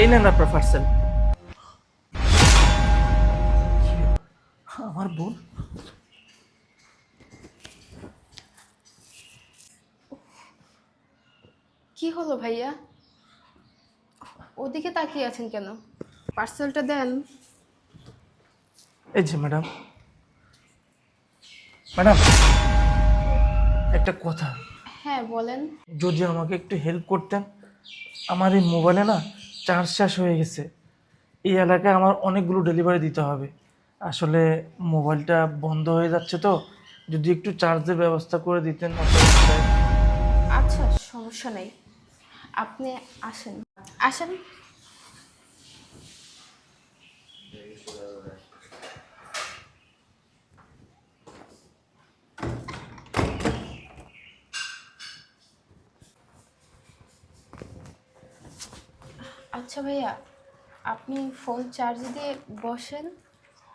এই নেন আপনার পার্সেল আমার বোন? কি হলো ভাইয়া? ওদিকে তাকিয়ে আছেন কেন? পার্সেলটা দেন। এই যে ম্যাডাম ম্যাডাম একটা কথা। হ্যাঁ বলেন। যদি আমাকে একটু হেল্প করতেন আমার এই মোবাইলে না চার্জ শেষ হয়ে গেছে। এই এলাকায় আমার অনেকগুলো ডেলিভারি দিতে হবে। আসলে মোবাইলটা বন্ধ হয়ে যাচ্ছে তো। যদি একটু চার্জের ব্যবস্থা করে দিতেন আচ্ছা সমস্যা নেই। আপনি আসেন। আসেন। আচ্ছা ভাইয়া আপনি ফোন চার্জ দিয়ে বসেন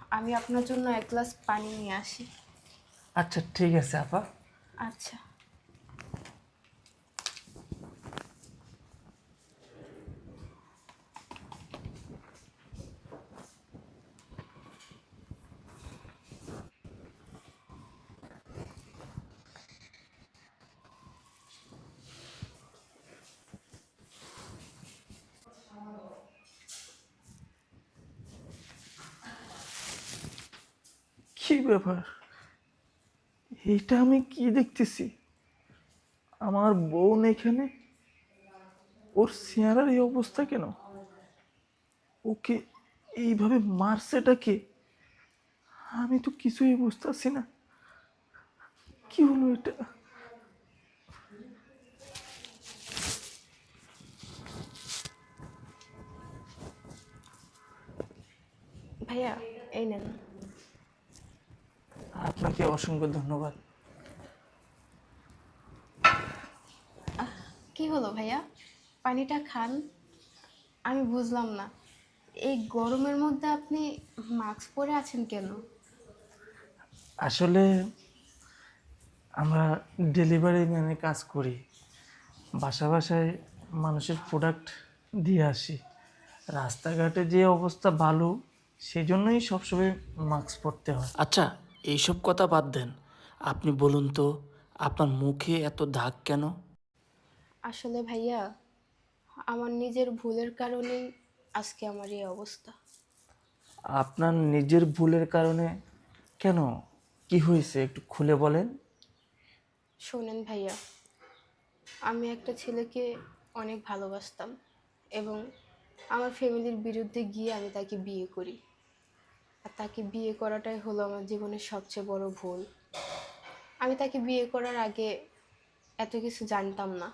আমি আপনার জন্য এক গ্লাস পানি নিয়ে আসি। আচ্ছা ঠিক আছে আপা। আচ্ছা। কি ব্যাপার? এটা আমি কি দেখতেছি? আমার বোন এখানে? ওর চেহারার এই অবস্থা কেন? ওকে এইভাবে মারছেটা কে? আমি তো কিছুই বুঝতেছি না। কি হলো এটা? ভাইয়া, এই নেন। আপনাকে অসংখ্য ধন্যবাদ। কি হলো ভাইয়া? পানিটা খান। আমি বুঝলাম না। এই গরমের মধ্যে আপনি মাস্ক পরে আছেন কেন? আসলে আমরা ডেলিভারি ম্যানে কাজ করি। বাসা বাসায় মানুষের প্রোডাক্ট দিয়ে আসি। রাস্তাঘাটে যে অবস্থা ভালো সেই জন্যই সবসময় মাস্ক পরতে হয়। আচ্ছা এইসব কথা বাদ দেন। আপনি বলুন তো আপনার মুখে এত দাগ কেন? আসলে ভাইয়া আমার নিজের ভুলের কারণেই আজকে আমার এই অবস্থা। আপনার নিজের ভুলের কারণে কেন? কি হয়েছে একটু খুলে বলেন। শোনেন ভাইয়া আমি একটা ছেলেকে অনেক ভালোবাসতাম এবং আমার ফ্যামিলির বিরুদ্ধে গিয়ে আমি তাকে বিয়ে করি। আর তাকে বিয়ে করাটাই হলো আমার জীবনের সবচেয়ে বড় ভুল। আমি তাকে বিয়ে করার আগে এত কিছু জানতাম না।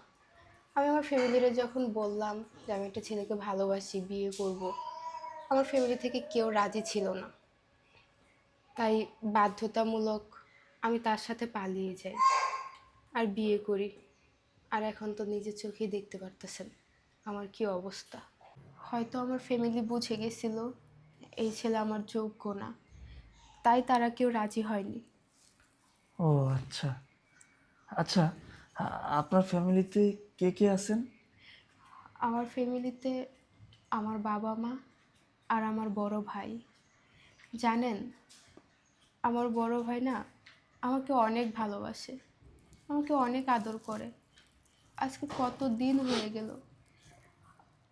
আমি আমার ফ্যামিলিরে যখন বললাম যে আমি একটা ছেলেকে ভালোবাসি, বিয়ে করব, আমার ফ্যামিলি থেকে কেউ রাজি ছিল না। তাই বাধ্যতামূলক আমি তার সাথে পালিয়ে যাই আর বিয়ে করি। আর এখন তো নিজের চোখেই দেখতে পারতেছেন আমার কি অবস্থা। হয়তো আমার ফ্যামিলি বুঝে গেছিল এই ছেলে আমার যোগ্য না। তাই তারা কেউ রাজি হয়নি। ও আচ্ছা। আচ্ছা আ- আপনার ফ্যামিলিতে কে কে আছেন? আমার ফ্যামিলিতে আমার বাবা মা আর আমার বড় ভাই। জানেন আমার বড় ভাই না আমাকে অনেক ভালোবাসে আমাকে অনেক আদর করে। আজকে কত দিন হয়ে গেল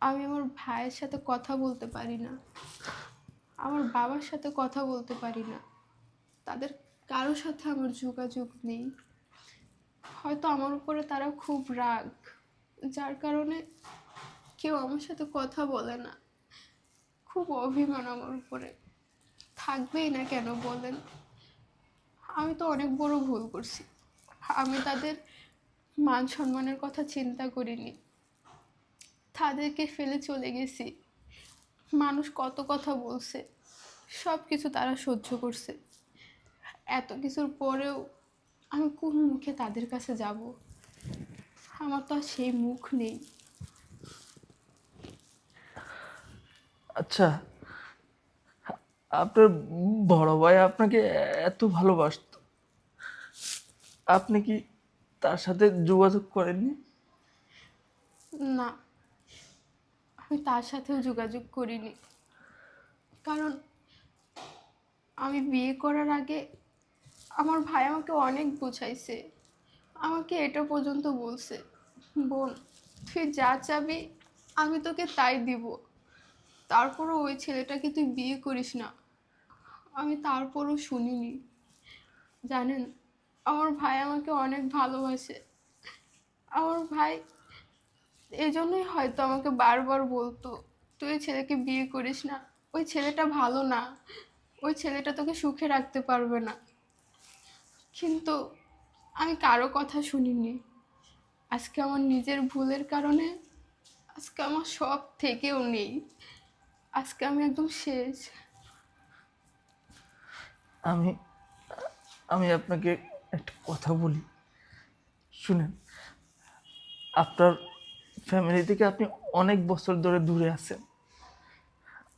আমি আমার ভাইয়ের সাথে কথা বলতে পারি না। আমার বাবার সাথে কথা বলতে পারি না। তাদের কারোর সাথে আমার যোগাযোগ নেই। হয়তো আমার উপরে তারা খুব রাগ, যার কারণে কেউ আমার সাথে কথা বলে না। খুব অভিমান আমার উপরে। থাকবেই না কেন বলেন? আমি তো অনেক বড় ভুল করছি। আমি তাদের মান সম্মানের কথা চিন্তা করিনি। তাদেরকে ফেলে চলে গেছি। মানুষ কত কথা বলছে। সব কিছু তারা সহ্য করছে। এত কিছুর পরেও আমি কোন মুখে তাদের কাছে যাব? আমার তো আর সেই মুখ নেই। আচ্ছা আপনার বড় ভাই আপনাকে এত ভালোবাসত। আপনি কি তার সাথে যোগাযোগ করেননি? না আমি তার সাথেও যোগাযোগ করিনি। কারণ আমি বিয়ে করার আগে আমার ভাই আমাকে অনেক বুঝাইছে। আমাকে এটা পর্যন্ত বলছে, বোন, তুই যা চাবি, আমি তোকে তাই দিব। তারপরও ওই ছেলেটাকে তুই বিয়ে করিস না। আমি তারপরও শুনিনি। জানেন, আমার ভাই আমাকে অনেক ভালোবাসে। আমার ভাই এই জন্যই হয়তো আমাকে বারবার বলতো, তুই ছেলেকে বিয়ে করিস না। ওই ছেলেটা ভালো না। ওই ছেলেটা তোকে সুখে রাখতে পারবে না। কিন্তু আমি কারও কথা শুনিনি। আজকে আমার নিজের ভুলের কারণে আজকে আমার সব থেকেও নেই। আজকে আমি একদম শেষ। আমি আমি আপনাকে একটা কথা বলি। শুনেন, আপনার ফ্যামিলি থেকে আপনি অনেক বছর ধরে দূরে আছেন।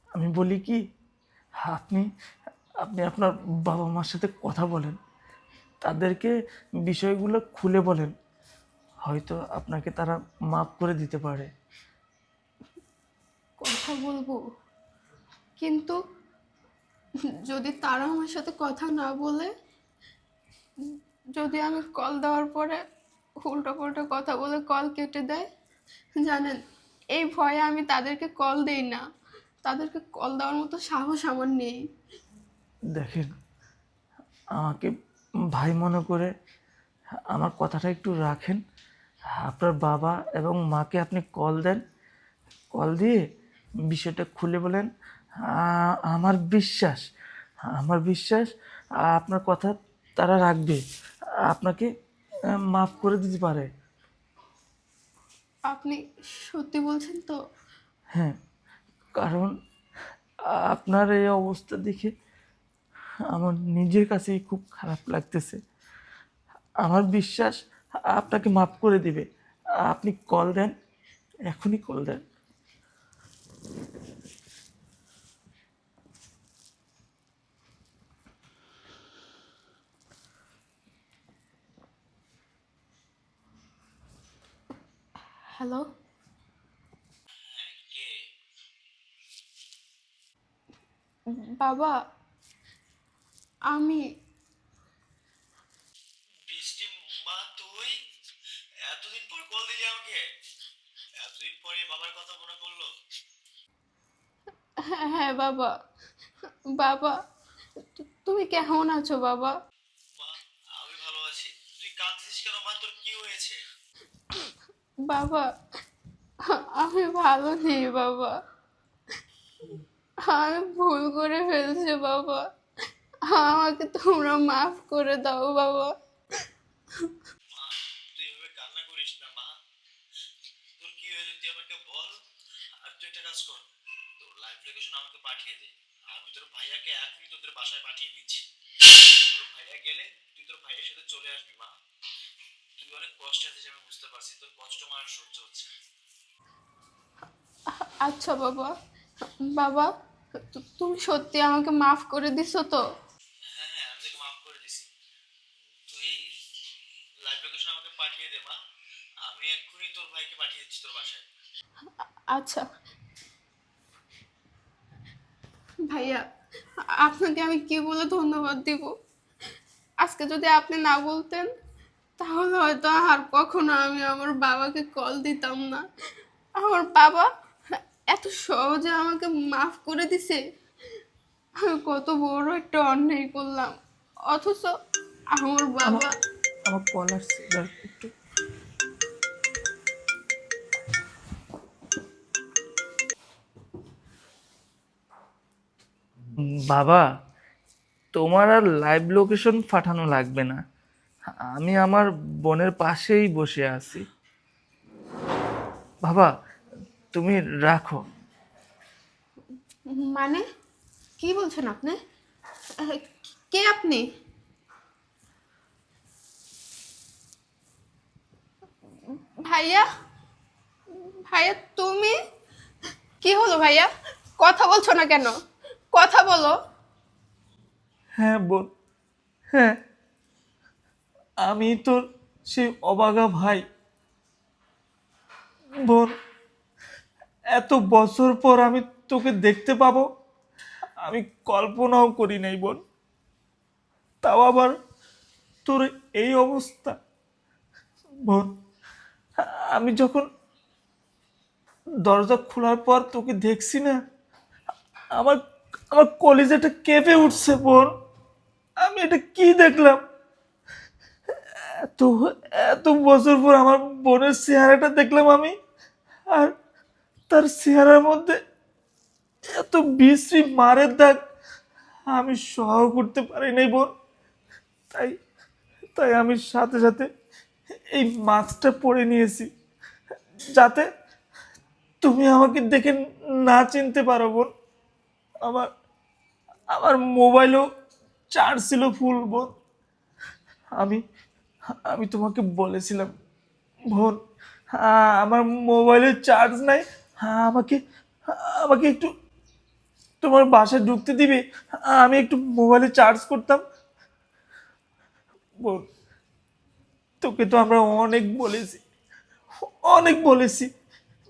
আমি বলি কি আপনি আপনি আপনার বাবা মার সাথে কথা বলেন। তাদেরকে বিষয়গুলো খুলে বলেন। হয়তো আপনাকে তারা মাফ করে দিতে পারে। কথা বলব? কিন্তু যদি তারা আমার সাথে কথা না বলে, যদি আমি কল দেওয়ার পরে উল্টো পাল্টা কথা বলে কল কেটে দেয়, জানেন, এই ভয়ে আমি তাদেরকে কল দেই না। তাদেরকে কল দেওয়ার মতো সাহস আমার নেই। দেখেন আমাকে ভাই মনে করে আমার কথাটা একটু রাখেন। আপনার বাবা এবং মাকে আপনি কল দেন। কল দিয়ে বিষয়টা খুলে বলেন। আমার বিশ্বাস আমার বিশ্বাস আপনার কথা তারা রাখবে। আপনাকে মাফ করে দিতে পারে। আপনি সত্যি বলছেন তো? হ্যাঁ। কারণ আপনার এই অবস্থা দেখে আমার নিজের কাছেই খুব খারাপ লাগতেছে। আমার বিশ্বাস আপনাকে মাফ করে দিবে। আপনি কল দেন, এখনই কল দেন। হ্যালো? বাবা আমি বৃষ্টি মা তুই? এতদিন পর কল দিলি আমাকে। এতদিন পরে বাবার কথা মনে পড়ল। হ্যাঁ হ্যাঁ বাবা। বাবা তুমি কেমন আছো বাবা? আমি ভালো আছি। তুই কাঁদছিস কেন? মা তোর কি হয়েছে? বাবা আমি ভালো নেই বাবা। আমি ভুল করে ফেলছি বাবা। আমাকে তোমরা মাফ করে দাও বাবা। আচ্ছা বাবা। বাবা তু- তুমি সত্যি আমাকে মাফ করে দিছো তো? হ্যাঁ হ্যাঁ আমি তোকে মাফ করে দিছি। তুই লাইভ লোকেশন আমাকে পাঠিয়ে দে মা। আমি এক্ষুনি তোর ভাইকে পাঠিয়ে দিচ্ছি তোর বাসায়। আচ্ছা। ভাইয়া আপনাকে আমি কি বলে ধন্যবাদ দিব? আজকে যদি আপনি না বলতেন তাহলে হয়তো আর কখনো আমি আমার বাবাকে কল দিতাম না। আমার বাবা এত সহজে আমাকে মাফ করে দিছে। আমি কত বড় একটা অন্যায় করলাম। অথচ আমার বাবা আমার কল আসছে একটু। বাবা তোমার আর লাইভ লোকেশন পাঠানো লাগবে না। আমি আমার বোনের পাশেই বসে আছি। বাবা তুমি রাখো। মানে? কি বলছেন আপনি? কে আপনি? ভাইয়া? ভাইয়া তুমি? কি হলো ভাইয়া? কথা বলছো না কেন? কথা বলো। হ্যাঁ বোন হ্যাঁ। আমি তোর সেই অবাগা ভাই। বোন এত বছর পর আমি তোকে দেখতে পাবো। আমি কল্পনাও করি নাই বোন। তাও আবার তোর এই অবস্থা। বোন, আমি যখন দরজা খোলার পর তোকে দেখছি না, আমার আমার কলেজেটা কেঁপে উঠছে বোন। আমি এটা কি দেখলাম? এত এত বছর পর আমার বোনের চেহারাটা দেখলাম আমি। আর তার চেহারার মধ্যে এত বিশ্রী মারের দাগ আমি সহ করতে পারি নাই বোন। তাই তাই আমি সাথে সাথে এই মাস্কটা পরে নিয়েছি, যাতে তুমি আমাকে দেখে না চিনতে পারো বোন। আমার আমার মোবাইলও চার্জ ছিল ফুল বোন। আমি আমি তোমাকে বলেছিলাম, বোন আমার মোবাইলে চার্জ নাই। হ্যাঁ আমাকে আমাকে একটু তোমার বাসায় ঢুকতে দিবে। আমি একটু মোবাইলে চার্জ করতাম। তোকে তো আমরা অনেক বলেছি অনেক বলেছি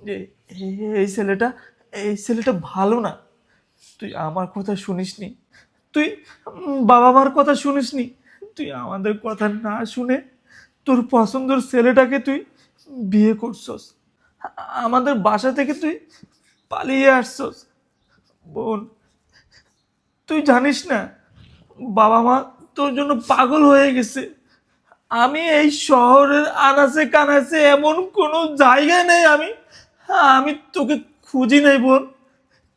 যে এই- ছেলেটা, এই ছেলেটা ভালো না। তুই আমার কথা শুনিসনি। তুই বাবা মার কথা শুনিসনি। তুই আমাদের কথা না শুনে তোর পছন্দের ছেলেটাকে তুই বিয়ে করছস। আমাদের বাসা থেকে তুই পালিয়ে আসছস। বোন, তুই জানিস না, বাবা মা তোর জন্য পাগল হয়ে গেছে। আমি এই শহরের আনাচে কানাচে এমন কোনো জায়গা নেই আমি আমি তোকে খুঁজি নাই বোন।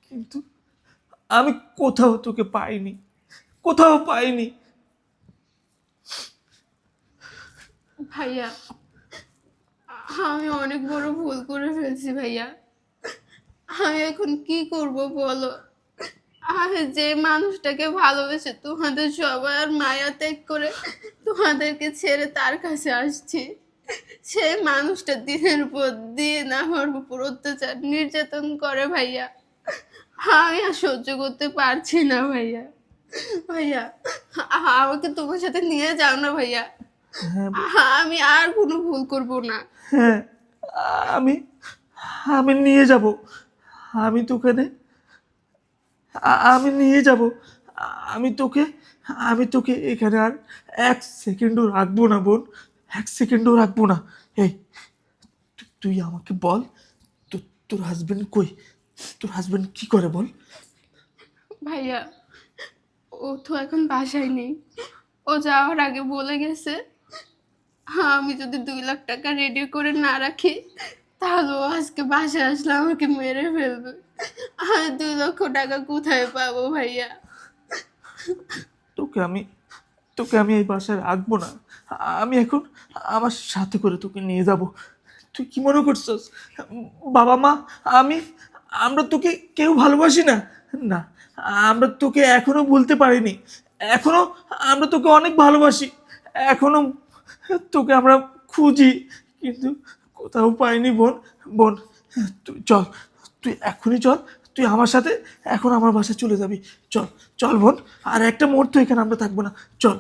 কিন্তু আমি কোথাও তোকে পাইনি, কোথাও পাইনি। ভাইয়া আমি অনেক বড় ভুল করে ফেলছি ভাইয়া। আমি এখন কি করব বলো? আমি যে মানুষটাকে ভালোবেসে তোমাদের সবার মায়া ত্যাগ করে তোমাদেরকে ছেড়ে তার কাছে আসছি, সে মানুষটা দিনের পর দিন আমার উপর অত্যাচার নির্যাতন করে ভাইয়া। আমি আর সহ্য করতে পারছি না ভাইয়া। ভাইয়া, আমাকে তোমার সাথে নিয়ে যাও না ভাইয়া। আমি আর কোনো ভুল করব না। হ্যাঁ আমি আমি নিয়ে যাব। আমি তোকে নে- আমি নিয়ে যাব। আমি তোকে আমি তোকে এখানে আর এক সেকেন্ডও রাখব না বোন। এক সেকেন্ডও রাখব না। এই তুই আমাকে বল তোর হাজবেন্ড কই? তোর হাজবেন্ড কি করে বল? ভাইয়া ও তো এখন বাসায় নেই। ও যাওয়ার আগে বলে গেছে আমি যদি দুই লাখ টাকা রেডি করে না রাখি তাহলে ও আজকে বাসায় আসলে আমাকে মেরে ফেলবে। আমি দুই লক্ষ টাকা কোথায় পাবো ভাইয়া? তোকে আমি তোকে আমি এই বাসায় রাখব না। আমি এখন আমার সাথে করে তোকে নিয়ে যাব। তুই কি মনে করছস? বাবা মা, আমি, আমরা তোকে কেউ ভালোবাসি না। না, আমরা তোকে এখনও ভুলতে পারিনি। এখনও আমরা তোকে অনেক ভালোবাসি। এখনও তোকে আমরা খুঁজি, কিন্তু কোথাও পাইনি বোন। বোন, তুই চল, তুই এখনই চল, তুই আমার সাথে এখন আমার বাসায় চলে যাবি। চল চল বোন, আর একটা মুহূর্ত এখানে আমরা থাকব না। চল।